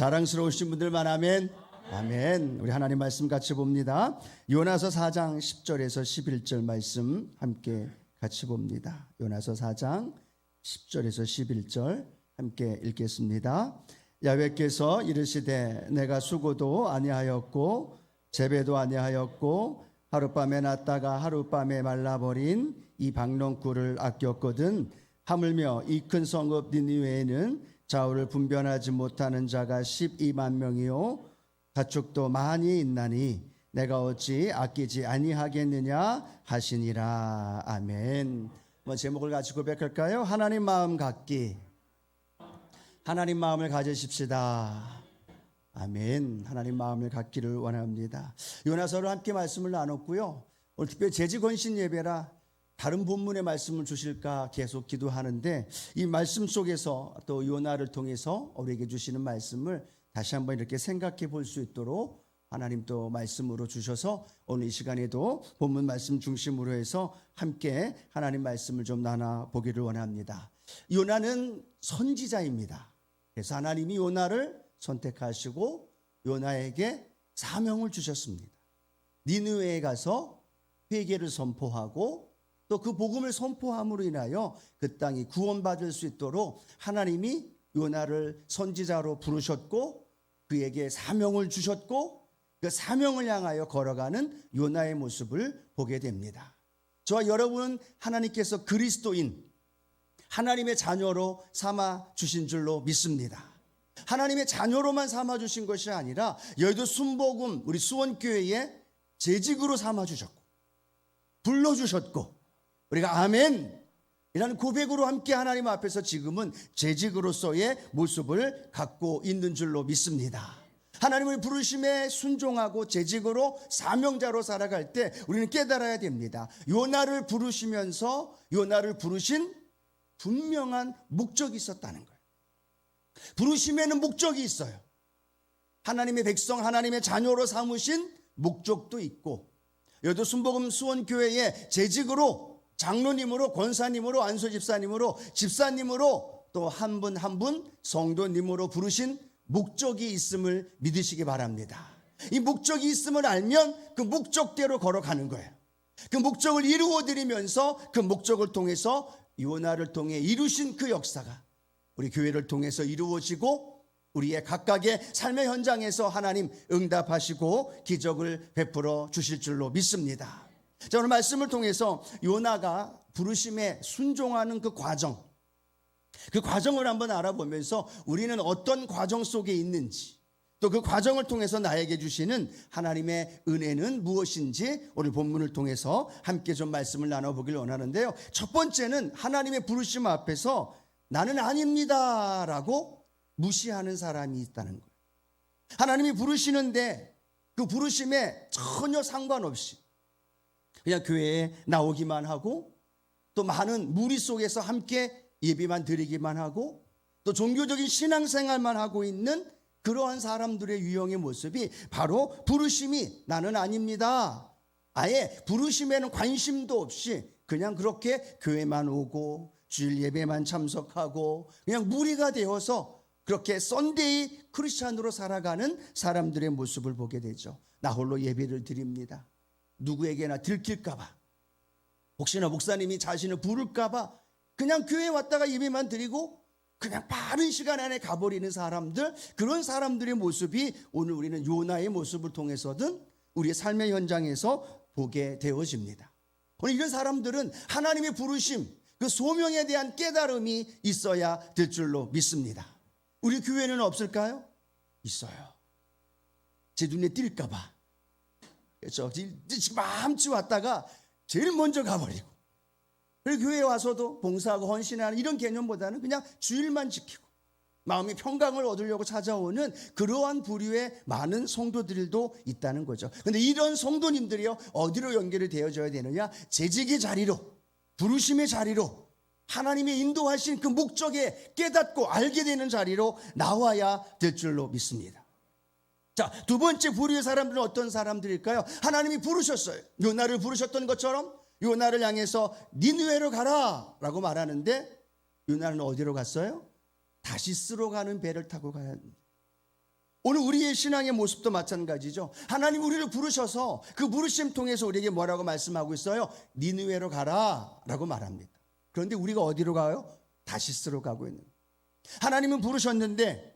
자랑스러우신 분들만 아멘. 아멘. 우리 하나님 말씀 같이 봅니다. 요나서 4장 10절에서 11절 말씀 함께 같이 봅니다. 요나서 4장 10절에서 11절 함께 읽겠습니다. 야외께서 이르시되 내가 수고도 아니하였고 재배도 아니하였고 하룻밤에 났다가 하룻밤에 말라버린 이 박농굴을 아꼈거든 하물며 이 큰 성읍 니니웨에는 좌우를 분별하지 못하는 자가 12만 명이요 가축도 많이 있나니 내가 어찌 아끼지 아니하겠느냐 하시니라 아멘. 뭐 제목을 같이 고백할까요? 하나님 마음 갖기. 하나님 마음을 가지십시다. 아멘. 하나님 마음을 갖기를 원합니다. 요나서를 함께 말씀을 나눴고요. 오늘 특별히 재직원신 예배라 다른 본문의 말씀을 주실까 계속 기도하는데 이 말씀 속에서 또 요나를 통해서 우리에게 주시는 말씀을 다시 한번 이렇게 생각해 볼 수 있도록 하나님 또 말씀으로 주셔서 오늘 이 시간에도 본문 말씀 중심으로 해서 함께 하나님 말씀을 좀 나눠 보기를 원합니다. 요나는 선지자입니다. 그래서 하나님이 요나를 선택하시고 요나에게 사명을 주셨습니다. 니느웨에 가서 회개를 선포하고 또 그 복음을 선포함으로 인하여 그 땅이 구원받을 수 있도록 하나님이 요나를 선지자로 부르셨고 그에게 사명을 주셨고 그 사명을 향하여 걸어가는 요나의 모습을 보게 됩니다. 저와 여러분은 하나님께서 그리스도인 하나님의 자녀로 삼아 주신 줄로 믿습니다. 하나님의 자녀로만 삼아 주신 것이 아니라 여의도 순복음 우리 수원교회의 재직으로 삼아 주셨고 불러 주셨고 우리가 아멘 이라는 고백으로 함께 하나님 앞에서 지금은 재직으로서의 모습을 갖고 있는 줄로 믿습니다. 하나님을 부르심에 순종하고 재직으로 사명자로 살아갈 때 우리는 깨달아야 됩니다. 요나를 부르시면서 요나를 부르신 분명한 목적이 있었다는 거예요. 부르심에는 목적이 있어요. 하나님의 백성, 하나님의 자녀로 삼으신 목적도 있고, 여도 순복음 수원교회의 재직으로 장로님으로 권사님으로 안소 집사님으로 집사님으로 또 한 분 한 분 성도님으로 부르신 목적이 있음을 믿으시기 바랍니다. 이 목적이 있음을 알면 그 목적대로 걸어가는 거예요. 그 목적을 이루어 드리면서 그 목적을 통해서 요나를 통해 이루신 그 역사가 우리 교회를 통해서 이루어지고 우리의 각각의 삶의 현장에서 하나님 응답하시고 기적을 베풀어 주실 줄로 믿습니다. 자, 오늘 말씀을 통해서 요나가 부르심에 순종하는 그 과정, 그 과정을 한번 알아보면서 우리는 어떤 과정 속에 있는지, 또 그 과정을 통해서 나에게 주시는 하나님의 은혜는 무엇인지 오늘 본문을 통해서 함께 좀 말씀을 나눠보길 원하는데요. 첫 번째는 하나님의 부르심 앞에서 나는 아닙니다. 라고 무시하는 사람이 있다는 거예요. 하나님이 부르시는데 그 부르심에 전혀 상관없이 그냥 교회에 나오기만 하고 또 많은 무리 속에서 함께 예비만 드리기만 하고 또 종교적인 신앙생활만 하고 있는 그러한 사람들의 유형의 모습이 바로 부르심이 나는 아닙니다. 아예 부르심에는 관심도 없이 그냥 그렇게 교회만 오고 주일 예배만 참석하고 그냥 무리가 되어서 그렇게 썬데이 크리스찬으로 살아가는 사람들의 모습을 보게 되죠. 나 홀로 예배를 드립니다. 누구에게나 들킬까봐 혹시나 목사님이 자신을 부를까봐 그냥 교회 왔다가 예배만 드리고 그냥 빠른 시간 안에 가버리는 사람들 그런 사람들의 모습이 오늘 우리는 요나의 모습을 통해서든 우리의 삶의 현장에서 보게 되어집니다. 오늘 이런 사람들은 하나님의 부르심 그 소명에 대한 깨달음이 있어야 될 줄로 믿습니다. 우리 교회는 없을까요? 있어요. 제 눈에 띌까봐. 그렇죠. 마음치 왔다가 제일 먼저 가버리고. 그리고 교회에 와서도 봉사하고 헌신하는 이런 개념보다는 그냥 주일만 지키고 마음의 평강을 얻으려고 찾아오는 그러한 부류의 많은 성도들도 있다는 거죠. 근데 이런 성도님들이요, 어디로 연결이 되어져야 되느냐? 재직의 자리로, 부르심의 자리로, 하나님의 인도하신 그 목적에 깨닫고 알게 되는 자리로 나와야 될 줄로 믿습니다. 자, 두 번째 부류의 사람들은 어떤 사람들일까요? 하나님이 부르셨어요. 요나를 부르셨던 것처럼 요나를 향해서 니누에로 가라 라고 말하는데 요나는 어디로 갔어요? 다시스로 가는 배를 타고 가야 합니다. 오늘 우리의 신앙의 모습도 마찬가지죠. 하나님 우리를 부르셔서 그 부르심 통해서 우리에게 뭐라고 말씀하고 있어요? 니느웨로 가라 라고 말합니다. 그런데 우리가 어디로 가요? 다시스로 가고 있는. 하나님은 부르셨는데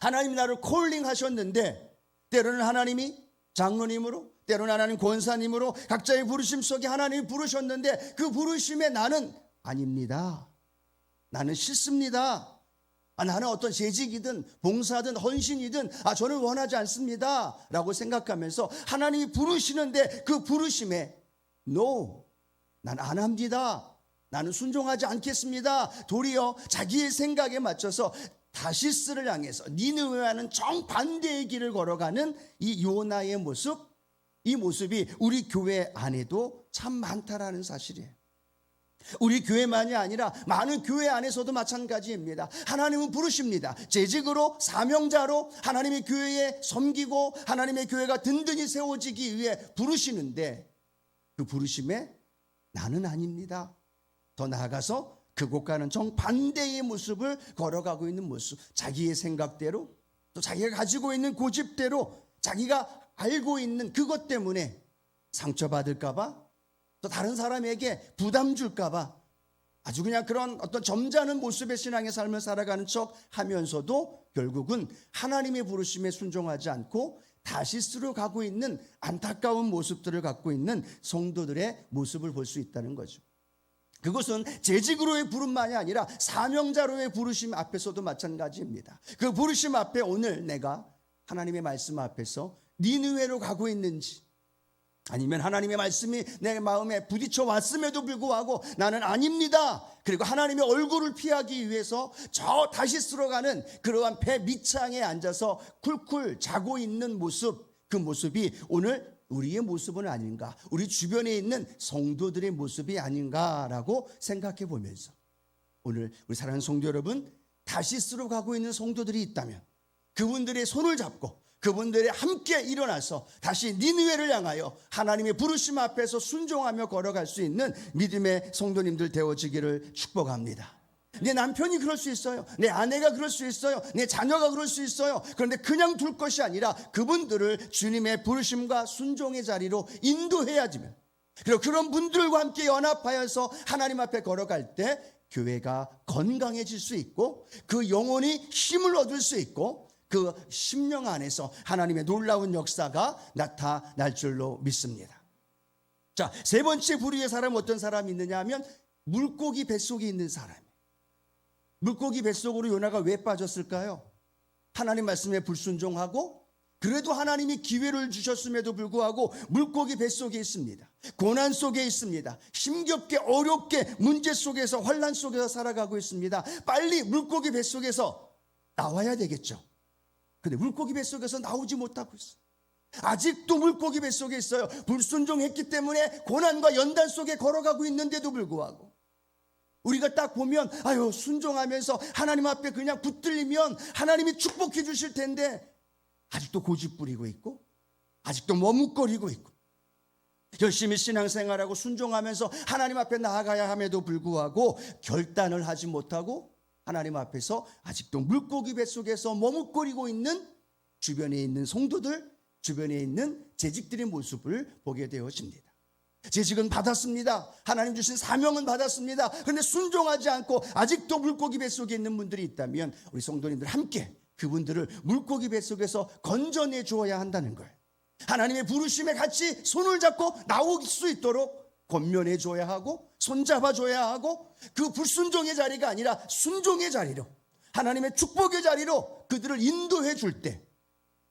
하나님 나를 콜링 하셨는데 때로는 하나님이 장로님으로 때로는 하나님 권사님으로 각자의 부르심 속에 하나님이 부르셨는데 그 부르심에 나는 아닙니다. 나는 싫습니다. 아, 나는 어떤 재직이든 봉사든 헌신이든 아 저는 원하지 않습니다. 라고 생각하면서 하나님이 부르시는데 그 부르심에 no 난 안 합니다. 나는 순종하지 않겠습니다. 도리어 자기의 생각에 맞춰서 다시스를 향해서 니느웨와는 정반대의 길을 걸어가는 이 요나의 모습 이 모습이 우리 교회 안에도 참 많다라는 사실이에요. 우리 교회만이 아니라 많은 교회 안에서도 마찬가지입니다. 하나님은 부르십니다. 재직으로 사명자로 하나님의 교회에 섬기고 하나님의 교회가 든든히 세워지기 위해 부르시는데 그 부르심에 나는 아닙니다. 더 나아가서 그곳과는 정반대의 모습을 걸어가고 있는 모습. 자기의 생각대로 또 자기가 가지고 있는 고집대로 자기가 알고 있는 그것 때문에 상처받을까봐 또 다른 사람에게 부담 줄까봐 아주 그냥 그런 어떤 점잖은 모습의 신앙의 삶을 살아가는 척 하면서도 결국은 하나님의 부르심에 순종하지 않고 다시스로 가고 있는 안타까운 모습들을 갖고 있는 성도들의 모습을 볼 수 있다는 거죠. 그것은 재직으로의 부름만이 아니라 사명자로의 부르심 앞에서도 마찬가지입니다. 그 부르심 앞에 오늘 내가 하나님의 말씀 앞에서 니느웨로 가고 있는지 아니면 하나님의 말씀이 내 마음에 부딪혀 왔음에도 불구하고 나는 아닙니다. 그리고 하나님의 얼굴을 피하기 위해서 저 다시 쓸어가는 그러한 배 밑창에 앉아서 쿨쿨 자고 있는 모습, 그 모습이 오늘 우리의 모습은 아닌가, 우리 주변에 있는 성도들의 모습이 아닌가라고 생각해 보면서 오늘 우리 사랑하는 성도 여러분, 다시 쓰러 가고 있는 성도들이 있다면 그분들의 손을 잡고 그분들이 함께 일어나서 다시 니느웨를 향하여 하나님의 부르심 앞에서 순종하며 걸어갈 수 있는 믿음의 성도님들 되어지기를 축복합니다. 내 남편이 그럴 수 있어요. 내 아내가 그럴 수 있어요. 내 자녀가 그럴 수 있어요. 그런데 그냥 둘 것이 아니라 그분들을 주님의 부르심과 순종의 자리로 인도해야지면 그리고 그런 분들과 함께 연합하여서 하나님 앞에 걸어갈 때 교회가 건강해질 수 있고 그 영혼이 힘을 얻을 수 있고 그 심령 안에서 하나님의 놀라운 역사가 나타날 줄로 믿습니다. 자, 세 번째 부류의 사람 어떤 사람이 있느냐 하면 물고기 뱃속에 있는 사람. 물고기 뱃속으로 요나가 왜 빠졌을까요? 하나님 말씀에 불순종하고 그래도 하나님이 기회를 주셨음에도 불구하고 물고기 뱃속에 있습니다. 고난 속에 있습니다. 힘겹게 어렵게 문제 속에서 환란 속에서 살아가고 있습니다. 빨리 물고기 뱃속에서 나와야 되겠죠. 근데 물고기 뱃속에서 나오지 못하고 있어요. 아직도 물고기 뱃속에 있어요. 불순종했기 때문에 고난과 연단 속에 걸어가고 있는데도 불구하고 우리가 딱 보면 아유 순종하면서 하나님 앞에 그냥 붙들리면 하나님이 축복해 주실 텐데 아직도 고집 부리고 있고 아직도 머뭇거리고 있고 열심히 신앙생활하고 순종하면서 하나님 앞에 나아가야 함에도 불구하고 결단을 하지 못하고 하나님 앞에서 아직도 물고기 뱃속에서 머뭇거리고 있는 주변에 있는 성도들, 주변에 있는 재직들의 모습을 보게 되어집니다. 재직은 받았습니다. 하나님 주신 사명은 받았습니다. 그런데 순종하지 않고 아직도 물고기 뱃속에 있는 분들이 있다면 우리 성도님들 함께 그분들을 물고기 뱃속에서 건져내 주어야 한다는 거예요. 하나님의 부르심에 같이 손을 잡고 나올 수 있도록 권면해 줘야 하고 손잡아 줘야 하고 그 불순종의 자리가 아니라 순종의 자리로 하나님의 축복의 자리로 그들을 인도해 줄 때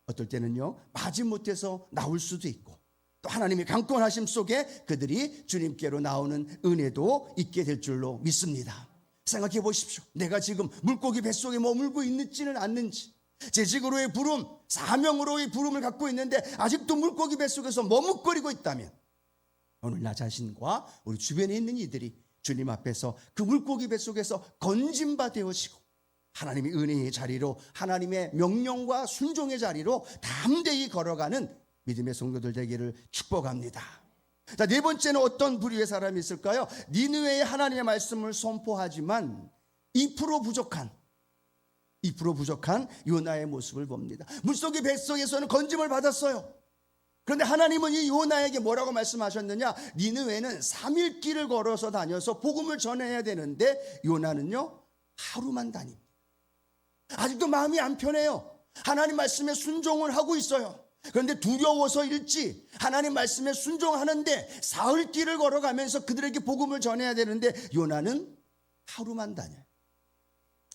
어떨 때는요 마지못해서 나올 수도 있고 또 하나님의 강권하심 속에 그들이 주님께로 나오는 은혜도 있게 될 줄로 믿습니다. 생각해 보십시오. 내가 지금 물고기 뱃속에 머물고 있는지는 않는지 재직으로의 부름, 사명으로의 부름을 갖고 있는데 아직도 물고기 뱃속에서 머뭇거리고 있다면 오늘 나 자신과 우리 주변에 있는 이들이 주님 앞에서 그 물고기 뱃속에서 건진바 되어지고 하나님의 은혜의 자리로 하나님의 명령과 순종의 자리로 담대히 걸어가는 믿음의 성도들 되기를 축복합니다. 자, 네 번째는 어떤 부류의 사람이 있을까요? 니느웨의 하나님의 말씀을 선포하지만 2% 부족한 2% 부족한 요나의 모습을 봅니다. 물속의 뱃속에서는 건짐을 받았어요. 그런데 하나님은 이 요나에게 뭐라고 말씀하셨느냐? 니느웨는 3일 길을 걸어서 다녀서 복음을 전해야 되는데 요나는요 하루만 다닙니다. 아직도 마음이 안 편해요. 하나님 말씀에 순종을 하고 있어요. 그런데 두려워서일지 하나님 말씀에 순종하는데 사흘 길을 걸어가면서 그들에게 복음을 전해야 되는데 요나는 하루만 다녀요.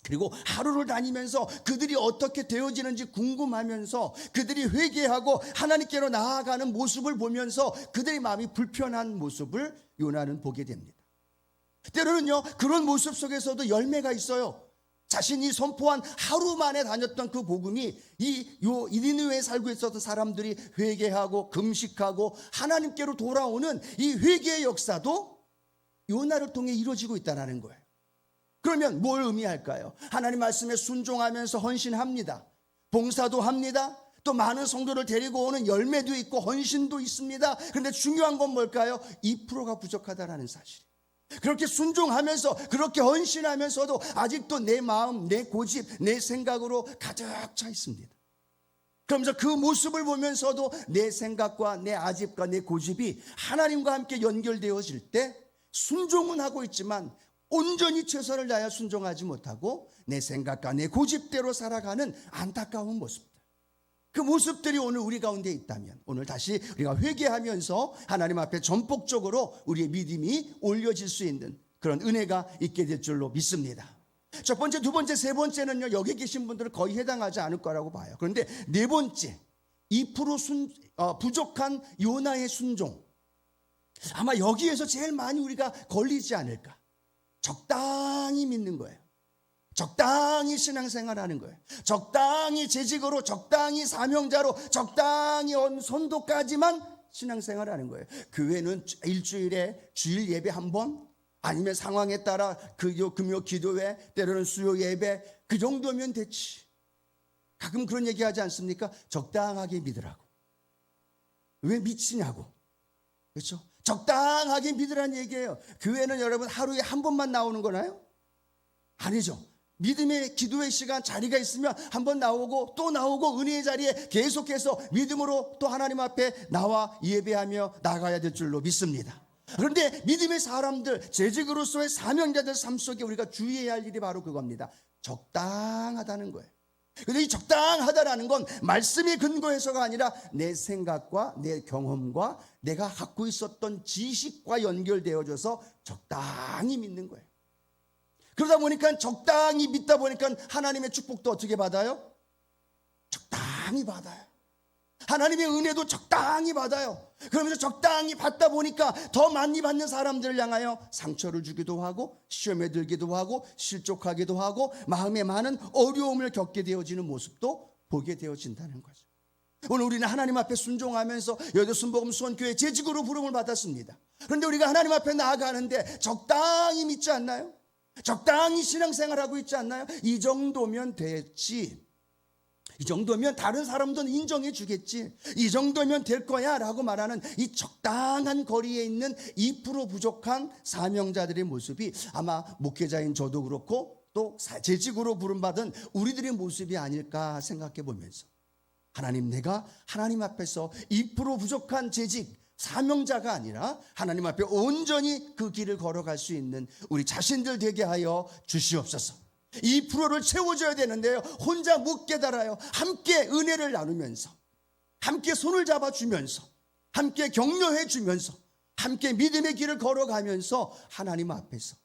그리고 하루를 다니면서 그들이 어떻게 되어지는지 궁금하면서 그들이 회개하고 하나님께로 나아가는 모습을 보면서 그들의 마음이 불편한 모습을 요나는 보게 됩니다. 때로는요, 그런 모습 속에서도 열매가 있어요. 자신이 선포한 하루 만에 다녔던 그 복음이 이 요 이니누에 살고 있었던 사람들이 회개하고 금식하고 하나님께로 돌아오는 이 회개의 역사도 요나를 통해 이루어지고 있다는 거예요. 그러면 뭘 의미할까요? 하나님 말씀에 순종하면서 헌신합니다. 봉사도 합니다. 또 많은 성도를 데리고 오는 열매도 있고 헌신도 있습니다. 그런데 중요한 건 뭘까요? 2%가 부족하다라는 사실. 그렇게 순종하면서 그렇게 헌신하면서도 아직도 내 마음, 내 고집, 내 생각으로 가득 차 있습니다. 그러면서 그 모습을 보면서도 내 생각과 내 아집과 내 고집이 하나님과 함께 연결되어질 때 순종은 하고 있지만 온전히 최선을 다하여 순종하지 못하고 내 생각과 내 고집대로 살아가는 안타까운 모습들. 그 모습들이 오늘 우리 가운데 있다면 오늘 다시 우리가 회개하면서 하나님 앞에 전폭적으로 우리의 믿음이 올려질 수 있는 그런 은혜가 있게 될 줄로 믿습니다. 첫 번째, 두 번째, 세 번째는요, 여기 계신 분들은 거의 해당하지 않을 거라고 봐요. 그런데 네 번째, 2% 순, 어, 부족한 요나의 순종. 아마 여기에서 제일 많이 우리가 걸리지 않을까. 적당히 믿는 거예요. 적당히 신앙생활 하는 거예요. 적당히 재직으로, 적당히 사명자로, 적당히 온 선도까지만 신앙생활 하는 거예요. 교회는 일주일에 주일 예배 한 번, 아니면 상황에 따라 그 금요 기도회, 때로는 수요 예배, 그 정도면 됐지. 가끔 그런 얘기 하지 않습니까? 적당하게 믿으라고. 왜 미치냐고. 그렇죠? 적당하게 믿으라는 얘기예요. 교회는 여러분 하루에 한 번만 나오는 거나요? 아니죠. 믿음의 기도의 시간 자리가 있으면 한번 나오고 또 나오고 은혜의 자리에 계속해서 믿음으로 또 하나님 앞에 나와 예배하며 나가야 될 줄로 믿습니다. 그런데 믿음의 사람들, 재직으로서의 사명자들 삶 속에 우리가 주의해야 할 일이 바로 그겁니다. 적당하다는 거예요. 근데 이 적당하다라는 건 말씀이 근거해서가 아니라 내 생각과 내 경험과 내가 갖고 있었던 지식과 연결되어져서 적당히 믿는 거예요. 그러다 보니까 적당히 믿다 보니까 하나님의 축복도 어떻게 받아요? 적당히 받아요. 하나님의 은혜도 적당히 받아요. 그러면서 적당히 받다 보니까 더 많이 받는 사람들을 향하여 상처를 주기도 하고 시험에 들기도 하고 실족하기도 하고 마음에 많은 어려움을 겪게 되어지는 모습도 보게 되어진다는 거죠. 오늘 우리는 하나님 앞에 순종하면서 여덟 순복음 수원교회 재직으로 부름을 받았습니다. 그런데 우리가 하나님 앞에 나아가는데 적당히 믿지 않나요? 적당히 신앙생활하고 있지 않나요? 이 정도면 됐지. 이 정도면 다른 사람도 인정해 주겠지. 이 정도면 될 거야. 라고 말하는 이 적당한 거리에 있는 2% 부족한 사명자들의 모습이 아마 목회자인 저도 그렇고 또 재직으로 부름받은 우리들의 모습이 아닐까 생각해 보면서 하나님 내가 하나님 앞에서 2% 부족한 재직, 사명자가 아니라 하나님 앞에 온전히 그 길을 걸어갈 수 있는 우리 자신들 되게 하여 주시옵소서. 2%를 채워줘야 되는데요. 혼자 못 깨달아요. 함께 은혜를 나누면서, 함께 손을 잡아주면서, 함께 격려해 주면서, 함께 믿음의 길을 걸어가면서 하나님 앞에서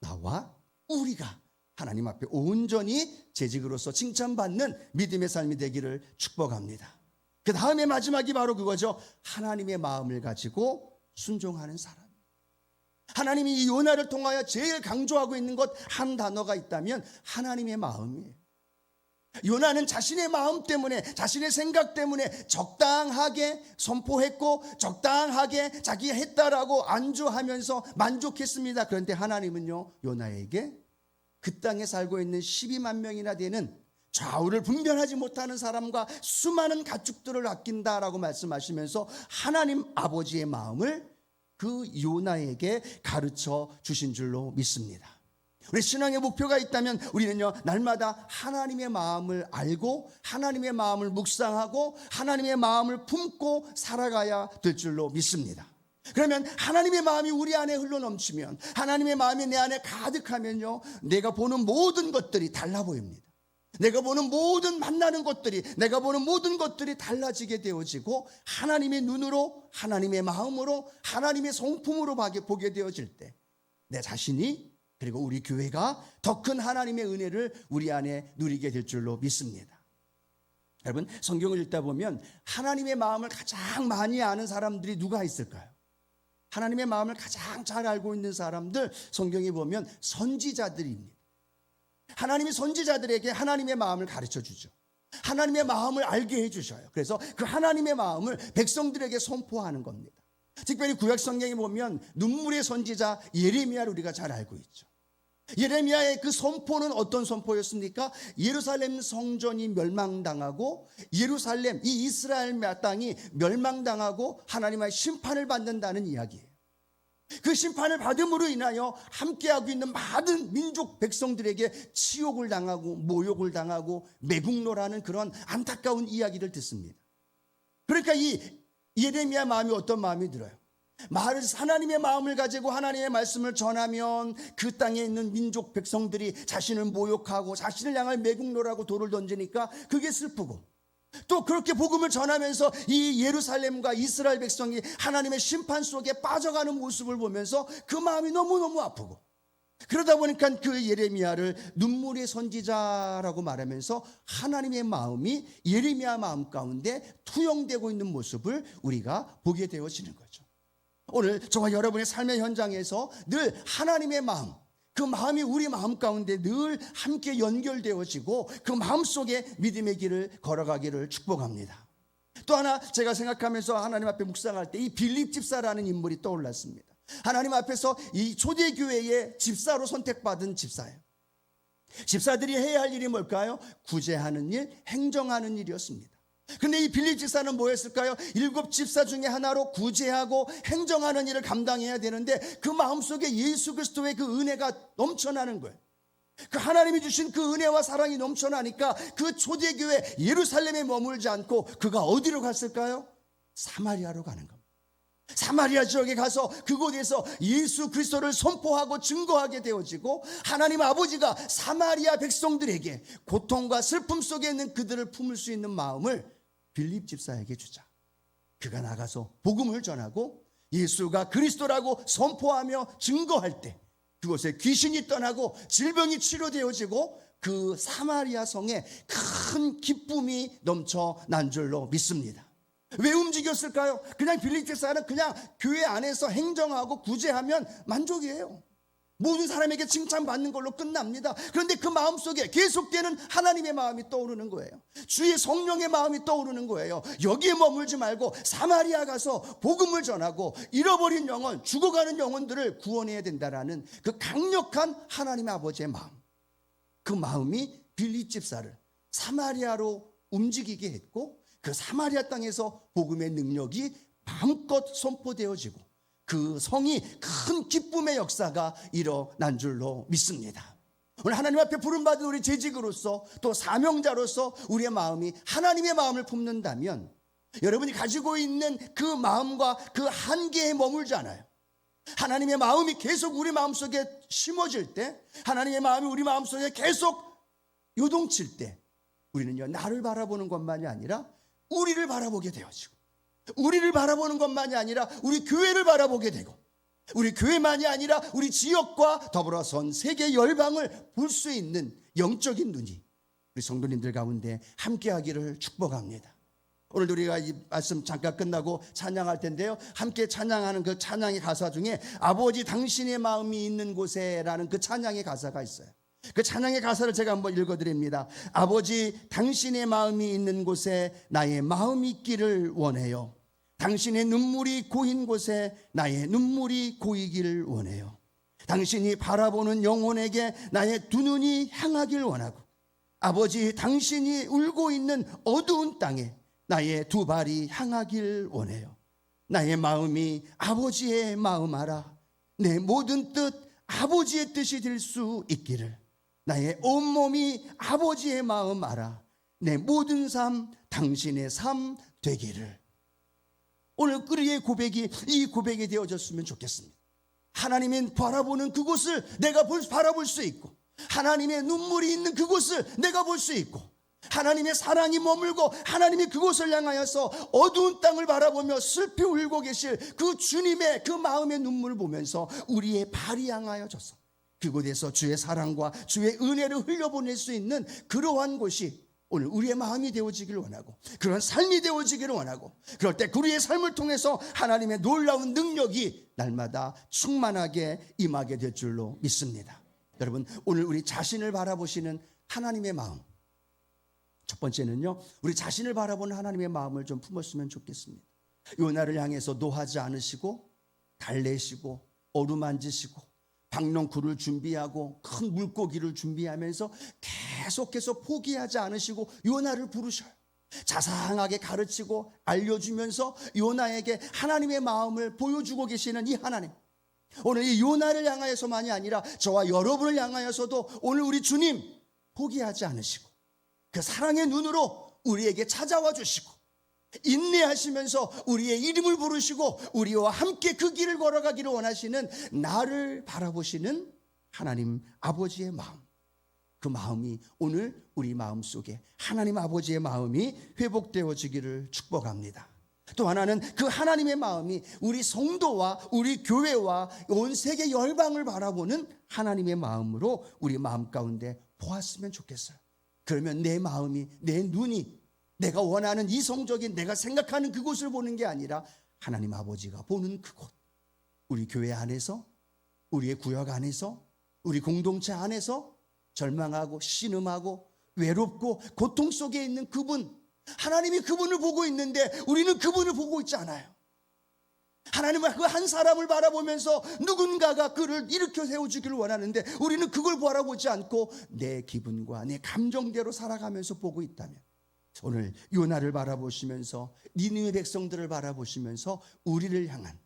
나와 우리가 하나님 앞에 온전히 재직으로서 칭찬받는 믿음의 삶이 되기를 축복합니다. 그 다음에 마지막이 바로 그거죠. 하나님의 마음을 가지고 순종하는 사람. 하나님이 이 요나를 통하여 제일 강조하고 있는 것 한 단어가 있다면 하나님의 마음이에요. 요나는 자신의 마음 때문에 자신의 생각 때문에 적당하게 선포했고 적당하게 자기 했다라고 안주하면서 만족했습니다. 그런데 하나님은요 요나에게 그 땅에 살고 있는 12만 명이나 되는 좌우를 분별하지 못하는 사람과 수많은 가축들을 아낀다라고 말씀하시면서 하나님 아버지의 마음을 그 요나에게 가르쳐 주신 줄로 믿습니다. 우리 신앙의 목표가 있다면 우리는요, 날마다 하나님의 마음을 알고 하나님의 마음을 묵상하고 하나님의 마음을 품고 살아가야 될 줄로 믿습니다. 그러면 하나님의 마음이 우리 안에 흘러 넘치면 하나님의 마음이 내 안에 가득하면요, 내가 보는 모든 것들이 달라 보입니다. 내가 보는 모든 만나는 것들이 내가 보는 모든 것들이 달라지게 되어지고 하나님의 눈으로 하나님의 마음으로 하나님의 성품으로 보게 되어질 때 내 자신이 그리고 우리 교회가 더 큰 하나님의 은혜를 우리 안에 누리게 될 줄로 믿습니다. 여러분 성경을 읽다 보면 하나님의 마음을 가장 많이 아는 사람들이 누가 있을까요? 하나님의 마음을 가장 잘 알고 있는 사람들 성경에 보면 선지자들입니다. 하나님이 선지자들에게 하나님의 마음을 가르쳐 주죠. 하나님의 마음을 알게 해 주셔요. 그래서 그 하나님의 마음을 백성들에게 선포하는 겁니다. 특별히 구약 성경에 보면 눈물의 선지자 예레미야를 우리가 잘 알고 있죠. 예레미야의 그 선포는 어떤 선포였습니까? 예루살렘 성전이 멸망당하고 예루살렘 이 이스라엘 땅이 멸망당하고 하나님의 심판을 받는다는 이야기예요. 그 심판을 받음으로 인하여 함께하고 있는 많은 민족 백성들에게 치욕을 당하고 모욕을 당하고 매국노라는 그런 안타까운 이야기를 듣습니다. 그러니까 이 예레미야 마음이 어떤 마음이 들어요? 말을 하나님의 마음을 가지고 하나님의 말씀을 전하면 그 땅에 있는 민족 백성들이 자신을 모욕하고 자신을 향할 매국노라고 돌을 던지니까 그게 슬프고 또 그렇게 복음을 전하면서 이 예루살렘과 이스라엘 백성이 하나님의 심판 속에 빠져가는 모습을 보면서 그 마음이 너무너무 아프고 그러다 보니까 그 예레미야를 눈물의 선지자라고 말하면서 하나님의 마음이 예레미야 마음 가운데 투영되고 있는 모습을 우리가 보게 되어지는 거죠. 오늘 저와 여러분의 삶의 현장에서 늘 하나님의 마음, 그 마음이 우리 마음 가운데 늘 함께 연결되어지고 그 마음 속에 믿음의 길을 걸어가기를 축복합니다. 또 하나 제가 생각하면서 하나님 앞에 묵상할 때 이 빌립 집사라는 인물이 떠올랐습니다. 하나님 앞에서 이 초대교회의 집사로 선택받은 집사예요. 집사들이 해야 할 일이 뭘까요? 구제하는 일, 행정하는 일이었습니다. 근데 이 빌립 집사는 뭐였을까요? 일곱 집사 중에 하나로 구제하고 행정하는 일을 감당해야 되는데 그 마음속에 예수 그리스도의 그 은혜가 넘쳐나는 거예요. 그 하나님이 주신 그 은혜와 사랑이 넘쳐나니까 그 초대교회 예루살렘에 머물지 않고 그가 어디로 갔을까요? 사마리아로 가는 겁니다. 사마리아 지역에 가서 그곳에서 예수 그리스도를 선포하고 증거하게 되어지고 하나님 아버지가 사마리아 백성들에게 고통과 슬픔 속에 있는 그들을 품을 수 있는 마음을 빌립 집사에게 주자. 그가 나가서 복음을 전하고 예수가 그리스도라고 선포하며 증거할 때 그곳에 귀신이 떠나고 질병이 치료되어지고 그 사마리아 성에 큰 기쁨이 넘쳐난 줄로 믿습니다. 왜 움직였을까요? 그냥 빌립 집사는 그냥 교회 안에서 행정하고 구제하면 만족이에요. 모든 사람에게 칭찬받는 걸로 끝납니다. 그런데 그 마음 속에 계속되는 하나님의 마음이 떠오르는 거예요. 주의 성령의 마음이 떠오르는 거예요. 여기에 머물지 말고 사마리아 가서 복음을 전하고 잃어버린 영혼, 죽어가는 영혼들을 구원해야 된다라는 그 강력한 하나님의 아버지의 마음. 그 마음이 빌립 집사를 사마리아로 움직이게 했고 그 사마리아 땅에서 복음의 능력이 마음껏 선포되어지고 그 성이 큰 기쁨의 역사가 일어난 줄로 믿습니다. 오늘 하나님 앞에 부름받은 우리 재직으로서 또 사명자로서 우리의 마음이 하나님의 마음을 품는다면 여러분이 가지고 있는 그 마음과 그 한계에 머물지 않아요. 하나님의 마음이 계속 우리 마음속에 심어질 때 하나님의 마음이 우리 마음속에 계속 요동칠 때 우리는요 나를 바라보는 것만이 아니라 우리를 바라보게 되어지고 우리를 바라보는 것만이 아니라 우리 교회를 바라보게 되고 우리 교회만이 아니라 우리 지역과 더불어선 세계 열방을 볼 수 있는 영적인 눈이 우리 성도님들 가운데 함께하기를 축복합니다. 오늘 우리가 이 말씀 잠깐 끝나고 찬양할 텐데요. 함께 찬양하는 그 찬양의 가사 중에 아버지 당신의 마음이 있는 곳에라는 그 찬양의 가사가 있어요. 그 찬양의 가사를 제가 한번 읽어드립니다. 아버지, 당신의 마음이 있는 곳에 나의 마음이 있기를 원해요. 당신의 눈물이 고인 곳에 나의 눈물이 고이기를 원해요. 당신이 바라보는 영혼에게 나의 두 눈이 향하길 원하고, 아버지, 당신이 울고 있는 어두운 땅에 나의 두 발이 향하길 원해요. 나의 마음이 아버지의 마음 알아. 내 모든 뜻 아버지의 뜻이 될 수 있기를 나의 온몸이 아버지의 마음 알아 내 모든 삶 당신의 삶 되기를 오늘 그리의 고백이 이 고백이 되어졌으면 좋겠습니다. 하나님의 바라보는 그곳을 내가 볼, 바라볼 수 있고 하나님의 눈물이 있는 그곳을 내가 볼 수 있고 하나님의 사랑이 머물고 하나님이 그곳을 향하여서 어두운 땅을 바라보며 슬피 울고 계실 그 주님의 그 마음의 눈물을 보면서 우리의 발이 향하여져서 그곳에서 주의 사랑과 주의 은혜를 흘려보낼 수 있는 그러한 곳이 오늘 우리의 마음이 되어지기를 원하고 그런 삶이 되어지기를 원하고 그럴 때 우리의 삶을 통해서 하나님의 놀라운 능력이 날마다 충만하게 임하게 될 줄로 믿습니다. 여러분 오늘 우리 자신을 바라보시는 하나님의 마음 첫 번째는요 우리 자신을 바라보는 하나님의 마음을 좀 품었으면 좋겠습니다. 요나를 향해서 노하지 않으시고 달래시고 어루만지시고 박농쿨을 준비하고 큰 물고기를 준비하면서 계속해서 포기하지 않으시고 요나를 부르셔요. 자상하게 가르치고 알려주면서 요나에게 하나님의 마음을 보여주고 계시는 이 하나님. 오늘 이 요나를 향하여서만이 아니라 저와 여러분을 향하여서도 오늘 우리 주님 포기하지 않으시고 그 사랑의 눈으로 우리에게 찾아와 주시고 인내하시면서 우리의 이름을 부르시고 우리와 함께 그 길을 걸어가기를 원하시는 나를 바라보시는 하나님 아버지의 마음. 그 마음이 오늘 우리 마음 속에 하나님 아버지의 마음이 회복되어지기를 축복합니다. 또 하나는 그 하나님의 마음이 우리 성도와 우리 교회와 온 세계 열방을 바라보는 하나님의 마음으로 우리 마음 가운데 보았으면 좋겠어요. 그러면 내 마음이 내 눈이 내가 원하는 이성적인 내가 생각하는 그곳을 보는 게 아니라 하나님 아버지가 보는 그곳. 우리 교회 안에서 우리의 구역 안에서 우리 공동체 안에서 절망하고 신음하고 외롭고 고통 속에 있는 그분 하나님이 그분을 보고 있는데 우리는 그분을 보고 있지 않아요. 하나님은 그 한 사람을 바라보면서 누군가가 그를 일으켜 세워주기를 원하는데 우리는 그걸 바라보지 않고 내 기분과 내 감정대로 살아가면서 보고 있다면 오늘 요나를 바라보시면서 니느의 백성들을 바라보시면서 우리를 향한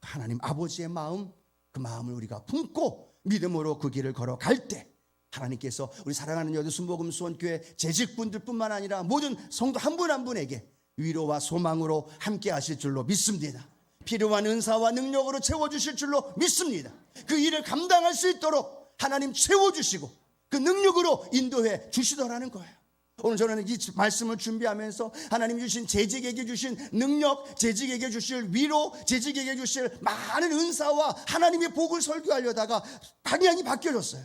하나님 아버지의 마음 그 마음을 우리가 품고 믿음으로 그 길을 걸어갈 때 하나님께서 우리 사랑하는 여두순 복음 수원교회 재직분들뿐만 아니라 모든 성도 한분한 분에게 위로와 소망으로 함께 하실 줄로 믿습니다. 필요한 은사와 능력으로 채워주실 줄로 믿습니다. 그 일을 감당할 수 있도록 하나님 채워주시고 그 능력으로 인도해 주시더라는 거예요. 오늘 저는 이 말씀을 준비하면서 하나님 주신 재직에게 주신 능력, 재직에게 주실 위로, 재직에게 주실 많은 은사와 하나님의 복을 설교하려다가 방향이 바뀌어졌어요.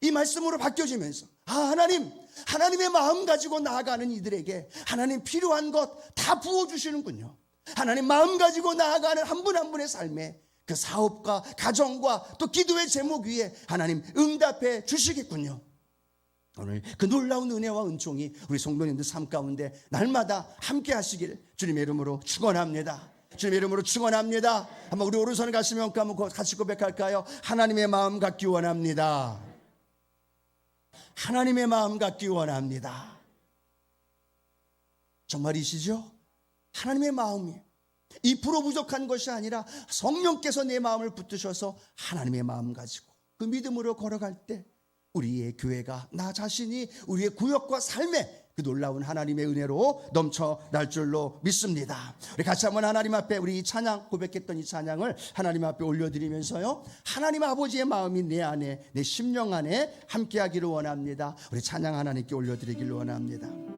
이 말씀으로 바뀌어지면서 아 하나님 하나님의 마음 가지고 나아가는 이들에게 하나님 필요한 것 다 부어 주시는군요. 하나님 마음 가지고 나아가는 한 분한 분의 삶에 그 사업과 가정과 또 기도의 제목 위에 하나님 응답해 주시겠군요. 오늘 그 놀라운 은혜와 은총이 우리 성도님들 삶 가운데 날마다 함께 하시길 주님의 이름으로 축원합니다. 주님의 이름으로 축원합니다. 한번 우리 오른손을 가시면 한번 같이 고백할까요? 하나님의 마음 갖기 원합니다. 하나님의 마음 갖기 원합니다. 정말이시죠? 하나님의 마음이 2% 부족한 것이 아니라 성령께서 내 마음을 붙드셔서 하나님의 마음 가지고 그 믿음으로 걸어갈 때 우리의 교회가 나 자신이 우리의 구역과 삶에 그 놀라운 하나님의 은혜로 넘쳐날 줄로 믿습니다. 우리 같이 한번 하나님 앞에 우리 이 찬양 고백했던 이 찬양을 하나님 앞에 올려드리면서요. 하나님 아버지의 마음이 내 안에 내 심령 안에 함께하기를 원합니다. 우리 찬양 하나님께 올려드리기를 원합니다.